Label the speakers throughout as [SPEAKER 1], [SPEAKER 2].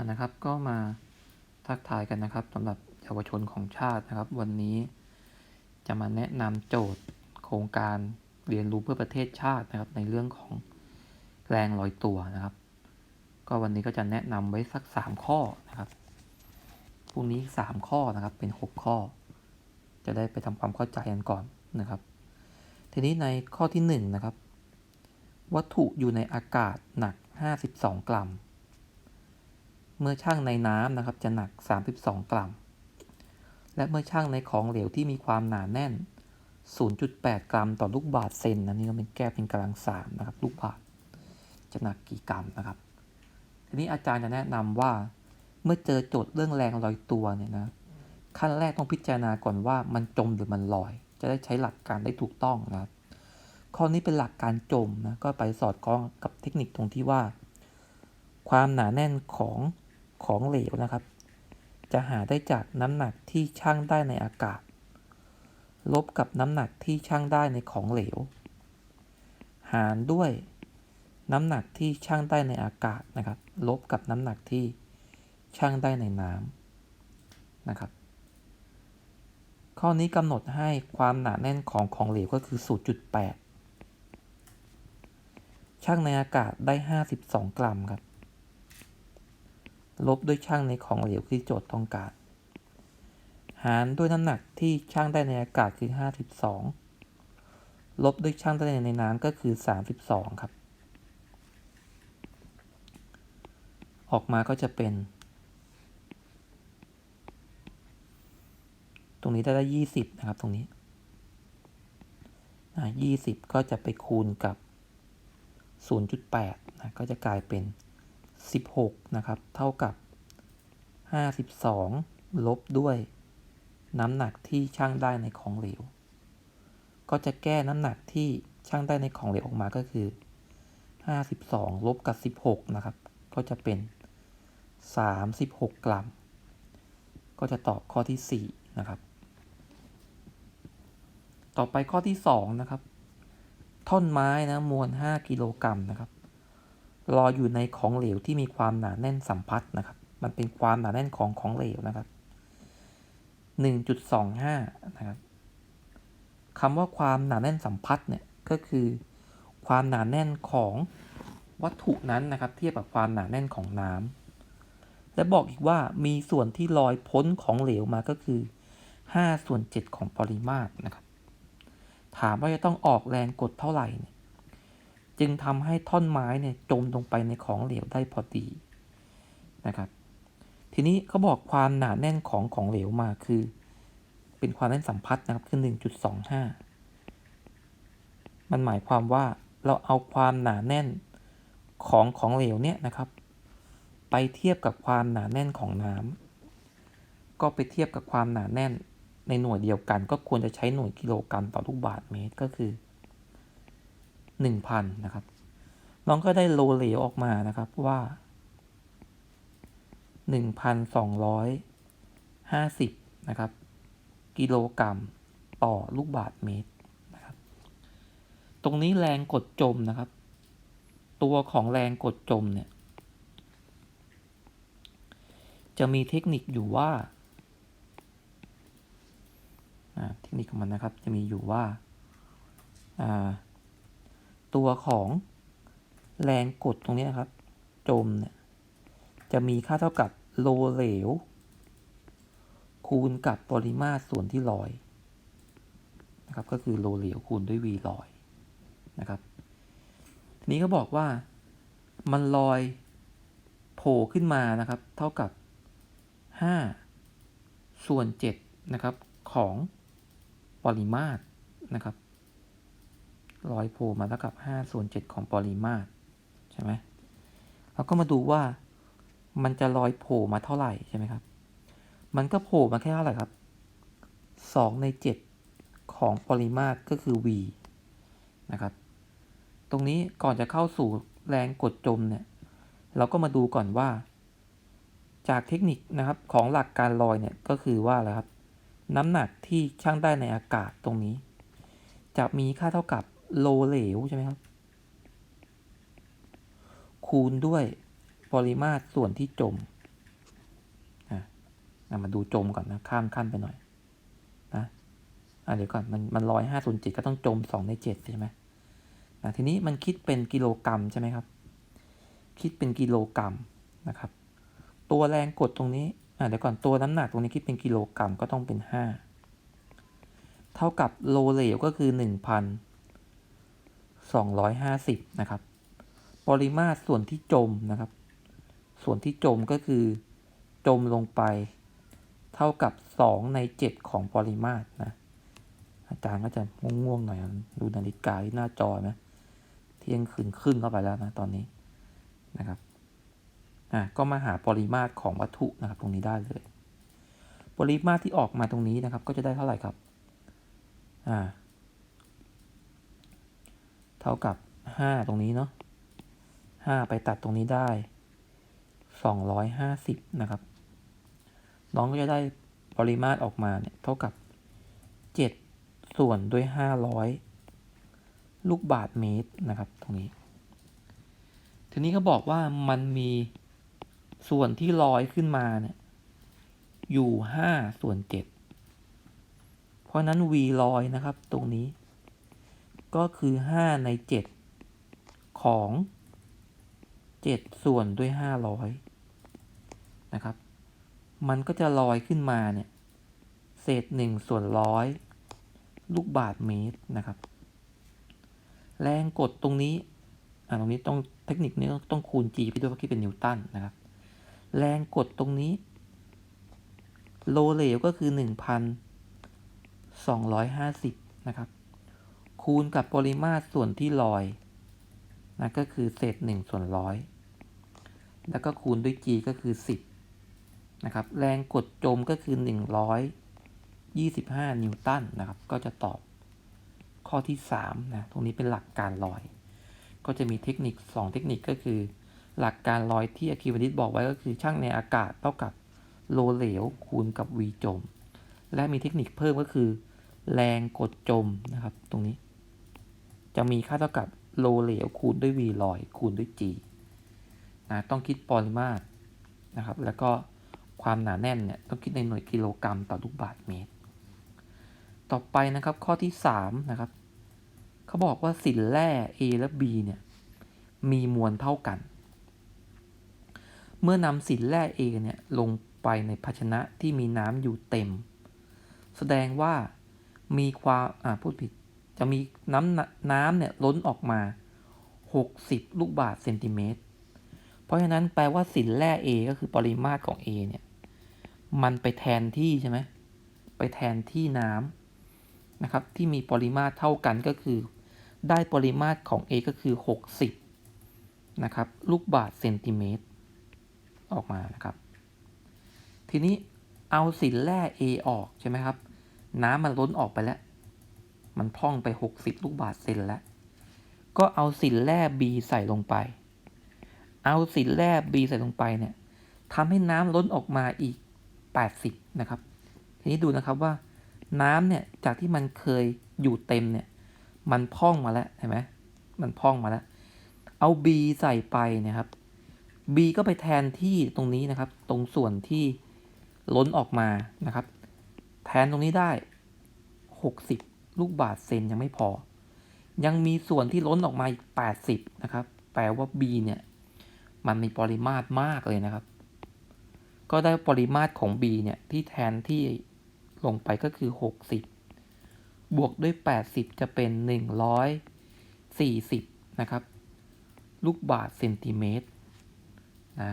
[SPEAKER 1] ะนะครับ ก็มาทักทายกันนะครับสำหรับเยาวชนของชาตินะครับ วันนี้จะมาแนะนำโจทย์โครงการเรียนรู้เพื่อประเทศชาตินะครับ ในเรื่องของแรงลอยตัวนะครับ ก็วันนี้ก็จะแนะนำไว้สักสามข้อนะครับพรุ่งนี้สามข้อนะครับเป็นหกข้อ จะได้ไปทำความเข้าใจกันก่อนนะครับ ทีนี้ในข้อที่หนึ่งนะครับ วัตถุอยู่ในอากาศหนัก 52 กรัม เมื่อช่างในน้ำนะครับจะหนัก 32 กรัม และเมื่อช่างในของเหลวที่มีความหนาแน่น 0.8 กรัมต่อลูกบาศก์เซนนะนี่ก็เป็นแก้เป็นกำลังสามนะครับลูกบาศก์จะหนักกี่กรัมนะครับ ทีนี้อาจารย์จะแนะนำว่า เมื่อเจอโจทย์เรื่องแรงลอยตัวเนี่ยนะขั้นแรกต้องพิจารณาก่อนว่ามันจมหรือมันลอย จะได้ใช้หลักการได้ถูกต้องนะครับข้อนี้เป็นหลักการจมนะก็ไปสอดคล้องกับเทคนิคตรงที่ว่า ความหนาแน่นของ ของเหลวนะครับ จะหาได้จากน้ำหนักที่ชั่งได้ในอากาศ ลบกับน้ำหนักที่ชั่งได้ในของเหลว หารด้วยน้ำหนักที่ชั่งได้ในอากาศนะครับ ลบกับน้ำหนักที่ชั่งได้ในน้ำนะครับ ข้อนี้กำหนดให้ความหนาแน่นของของเหลวก็คือ 0.8ช่างในอากาศได้ 52 กรัมครับ ลบด้วยช่างในของเหลวที่โจทย์ต้องการ หารด้วยน้ำหนักที่ช่างได้ในอากาศคือ 52 ลบด้วยช่างได้ในน้ำก็คือ 32 ครับ ออกมาก็จะเป็น ตรงนี้ได้ได้ 20 นะครับตรงนี้ยี่สิบก็จะไปคูณกับ 0.8นะก็จะกลายเป็น 16 นะครับ เท่ากับ 52 ลบด้วย น้ำหนักที่ช่างได้ในของเหลว ก็จะแก้น้ำหนักที่ช่างได้ในของเหลวออกมาก็คือ 52 ลบกับ 16 นะครับ ก็จะเป็น 36 กรัม ก็จะตอบข้อที่ 4 นะครับ ต่อไปข้อที่ 2 นะครับ ท่อนไม้นะ มวล 5 กิโลกรัมนะครับ ลอยอยู่ในของเหลวที่มีความหนาแน่นสัมพัทธ์นะครับ มันเป็นความหนาแน่นของของเหลวนะครับ 1.25 นะครับคำว่าความหนาแน่นสัมพัทธ์เนี่ยก็คือ ความหนาแน่นของวัตถุนั้นนะครับ เทียบกับความหนาแน่นของน้ำและบอกอีกว่ามีส่วนที่ลอยพ้นของเหลวมาก็คือ 5 ส่วน 7 ของปริมาตรนะครับ ถามว่าจะต้องออกแรงกดเท่าไหร่เนี่ย จึงทำให้ท่อนไม้เนี่ยจมลงไปในของเหลวได้พอดีนะครับทีนี้เขาบอกความหนาแน่นของของเหลวมาคือ เป็นความแน่นสัมพัทธ์นะครับคือ1.25 มันหมายความว่าเราเอาความหนาแน่นของของเหลวเนี่ยนะครับ ไปเทียบกับความหนาแน่นของน้ำก็ไปเทียบกับความหนาแน่นในหน่วยเดียวกัน ก็ควรจะใช้หน่วยกิโลกรัมต่อลูกบาศก์เมตรก็คือ หนึ่งพันนะครับ น้องก็ได้โลเหลวออกมานะครับว่าหนึ่งพันสองร้อยห้าสิบนะครับ กิโลกรัมต่อลูกบาศก์เมตรนะครับ ตรงนี้แรงกดจมนะครับ ตัวของแรงกดจมเนี่ย จะมีเทคนิคอยู่ว่าเทคนิคของมันนะครับ จะมีอยู่ว่า ตัวของแรงกดตรงนี้นะครับ จมเนี่ยจะมีค่าเท่ากับโลเหลว คูณกับปริมาตรส่วนที่ลอยนะครับก็คือโลเหลวคูณด้วย v ลอยนะครับทีนี้เขาบอกว่ามันลอยโผล่ขึ้นมานะครับ เท่ากับ 5 ส่วน7นะครับของปริมาตรนะครับ ลอยโผล่มาเท่ากับ5ส่วน7ของปริมาตรใช่ไหมเราก็มาดูว่ามันจะลอยโผล่มาเท่าไหร่ใช่ไหมครับ มันก็โผล่มาแค่เท่าไหร่ครับ 2 ใน 7 ของปริมาตรก็คือ v นะครับ ตรงนี้ก่อนจะเข้าสู่แรงกดจมเนี่ย เราก็มาดูก่อนว่า จากเทคนิคนะครับของหลักการลอยเนี่ยก็คือว่าอะไรครับ น้ำหนักที่ช่างได้ในอากาศตรงนี้ จะมีค่าเท่ากับ โลเหลวใช่ไหมครับ คูณด้วยปริมาตรส่วนที่จมอะมาดูจมก่อนนะข้ามขั้นไปหน่อยนะอะเดี๋ยวก่อนมันมันร้อยห้าส่วนเจ็ดก็ต้องจมสองในเจ็ดใช่ไหมอะทีนี้มันคิดเป็นกิโลกรัมใช่ไหมครับ คิดเป็นกิโลกรัมนะครับ ตัวแรงกดตรงนี้อะเดี๋ยวก่อนตัวน้ำหนักตรงนี้คิดเป็นกิโลกรัมก็ต้องเป็นห้าเท่ากับโลเหลวก็คือหนึ่งพัน สองร้อยห้าสิบนะครับ ปริมาตรส่วนที่จมนะครับ ส่วนที่จมก็คือ จมลงไป เท่ากับสองในเจ็ดของปริมาตรนะ อาจารย์ก็จะง่วงๆหน่อยดูนาฬิกาที่หน้าจอไหมเที่ยงคืนครึ่งเข้าไปแล้วนะตอนนี้นะครับอะก็มาหาปริมาตรของวัตถุนะครับตรงนี้ได้เลย ปริมาตรที่ออกมาตรงนี้นะครับ ก็จะได้เท่าไหร่ครับอ่า เท่ากับห้าตรงนี้เนาะห้าไปตัดตรงนี้ได้สองร้อยห้าสิบนะครับ น้องก็จะได้ปริมาตรออกมาเนี่ยเท่ากับเจ็ดส่วนด้วยห้าร้อยลูกบาทเมตรนะครับตรงนี้ ทีนี้เขาบอกว่ามันมีส่วนที่ลอยขึ้นมาเนี่ยอยู่ห้าส่วนเจ็ดเพราะนั้น v ลอยนะครับตรงนี้ ก็คือห้าในเจ็ดของเจ็ดส่วนด้วยห้าร้อยนะครับ มันก็จะลอยขึ้นมาเนี่ย เศษหนึ่งส่วนร้อยลูกบาทเมตรนะครับ แรงกดตรงนี้ อ่าตรงนี้ต้องเทคนิคนี้ต้องคูณ g ไปด้วยเพราะคิดเป็นนิวตันนะครับ แรงกดตรงนี้ โลเหลวก็คือ 1,250 นะครับ คูณกับปริมาตรส่วนที่ลอยนะก็คือเศษ1ส่วนร้อยแล้วก็คูณด้วย g ก็คือ 10 นะครับ แรงกดจมก็คือ 125 นิวตันนะครับ ก็จะตอบข้อที่ 3 นะ ตรงนี้เป็นหลักการลอย ก็จะมีเทคนิค 2 เทคนิคก็คือ หลักการลอยที่อะคิวดิสบอกไว้ก็คือช่างในอากาศเท่ากับโลเหลวคูณกับ v จม และมีเทคนิคเพิ่มก็คือ แรงกดจมนะครับ ตรงนี้ จะมีค่าเท่ากับโลเหลวคูณด้วย v ลอยคูณด้วย g นะต้องคิดปริมาตรนะครับ แล้วก็ความหนาแน่นเนี่ยต้องคิดในหน่วยกิโลกรัมต่อลูกบาศก์เมตร ต่อไปนะครับข้อที่ 3 นะครับเขาบอกว่าสินแร่ A และ B เนี่ยมีมวลเท่ากัน เมื่อนำสินแร่ A เนี่ยลงไปในภาชนะที่มีน้ำอยู่เต็ม แสดงว่ามีความอ่าพูดผิด จะมีน้ำน้ำเนี่ยล้นออกมา 60 ลูกบาศก์เซนติเมตร เพราะฉะนั้นแปลว่าสินแร่ A ก็คือปริมาตรของ A เนี่ย มันไปแทนที่ใช่ไหม ไปแทนที่น้ำนะครับ ที่มีปริมาตรเท่ากันก็คือ ได้ปริมาตรของ A ก็คือ 60 นะครับ ลูกบาศก์เซนติเมตร ออกมานะครับ ทีนี้เอาสินแร่ A ออกใช่ไหมครับ น้ำมันล้นออกไปแล้ว มันพ่องไป 60 ลูกบาศก์เซนแล้ว ก็เอาสินแร่ B ใส่ลงไป เอาสินแร่ B ใส่ลงไปเนี่ยทำให้น้ำล้นออกมาอีก 80 นะครับ ทีนี้ดูนะครับว่าน้ำเนี่ยจากที่มันเคยอยู่เต็มเนี่ย มันพองมาแล้วเห็นไหมมันพองมาแล้ว เอา B ใส่ไปนี่ยครับ B ก็ไปแทนที่ตรงนี้นะครับ ตรงส่วนที่ล้นออกมานะครับ แทนตรงนี้ได้ 60 ลูกบาศก์เซนยังไม่พอ ยังมีส่วนที่ล้นออกมาอีก 80 นะครับ แปลว่า B เนี่ย มันมีปริมาตรมากเลยนะครับ ก็ได้ปริมาตรของ B เนี่ยที่แทนที่ลงไปก็คือ 60 บวกด้วย 80 จะเป็น 140 นะครับ ลูกบาศก์เซนติเมตรนะ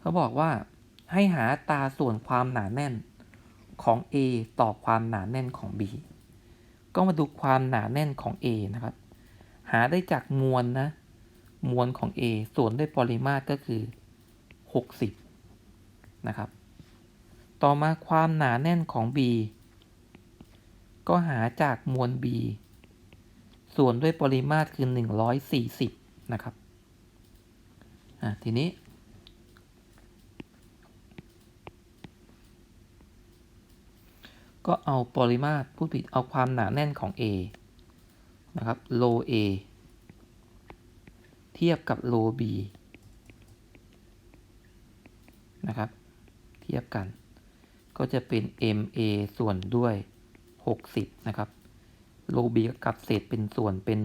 [SPEAKER 1] เขาบอกว่าให้หาตาส่วนความหนาแน่น ของ A ต่อความหนาแน่นของ B ก็มาดูความหนาแน่นของ A นะครับ หาได้จากมวลนะ มวลของ A ส่วนด้วยปริมาตรก็คือ 60 นะครับ ต่อมาความหนาแน่นของ B ก็หาจากมวล B ส่วนด้วยปริมาตรคือ 140 นะครับ อะทีนี้ ก็เอาปริมาตรพูดผิดเอาความหนาแน่นของ A นะครับโล A เทียบกับโล B นะครับ เทียบกัน ก็จะเป็น MA ส่วนด้วย 60 นะครับโล B กับเศษเป็นส่วนเป็น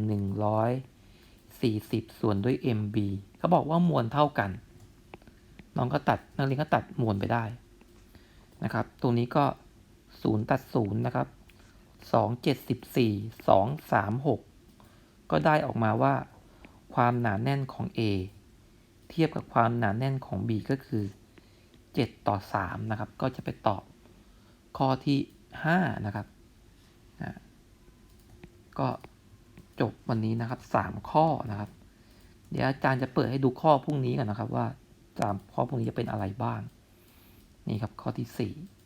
[SPEAKER 1] 140 ส่วนด้วย MB เขาบอกว่ามวลเท่ากัน น้องก็ตัดนักเรียนก็ตัดมวลไปได้นะครับ ตรงนี้ก็ 0ตัด0นะครับ2 74 2 3 6ก็ได้ออกมาว่า ความหนาแน่นของ A เทียบกับความหนาแน่นของ B ก็คือ 7 ต่อ 3 นะครับ ก็จะไปตอบข้อที่ 5 นะครับนะก็จบวันนี้นะครับ 3 ข้อนะครับ เดี๋ยวอาจารย์จะเปิดให้ดูข้อพรุ่งนี้กันนะครับว่าสามข้อพรุ่งนี้จะเป็นอะไรบ้าง นี่ครับข้อที่ 4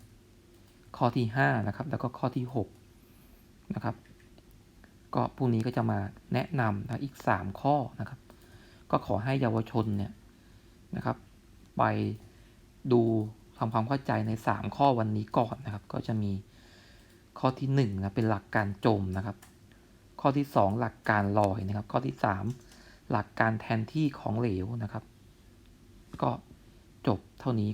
[SPEAKER 1] ข้อที่5นะครับแล้วก็ข้อที่6นะครับก็พรุ่งนี้ก็จะมาแนะนำนะอีก 3 ข้อนะครับ ก็ขอให้เยาวชนเนี่ยนะครับ ไปดูทำความเข้าใจใน 3 ข้อวันนี้ก่อนนะครับ ก็จะมีข้อที่1นะเป็นหลักการจมนะครับ ข้อที่ 2 หลักการลอยนะครับ ข้อที่ 3 หลักการแทนที่ของเหลวนะครับ ก็จบเท่านี้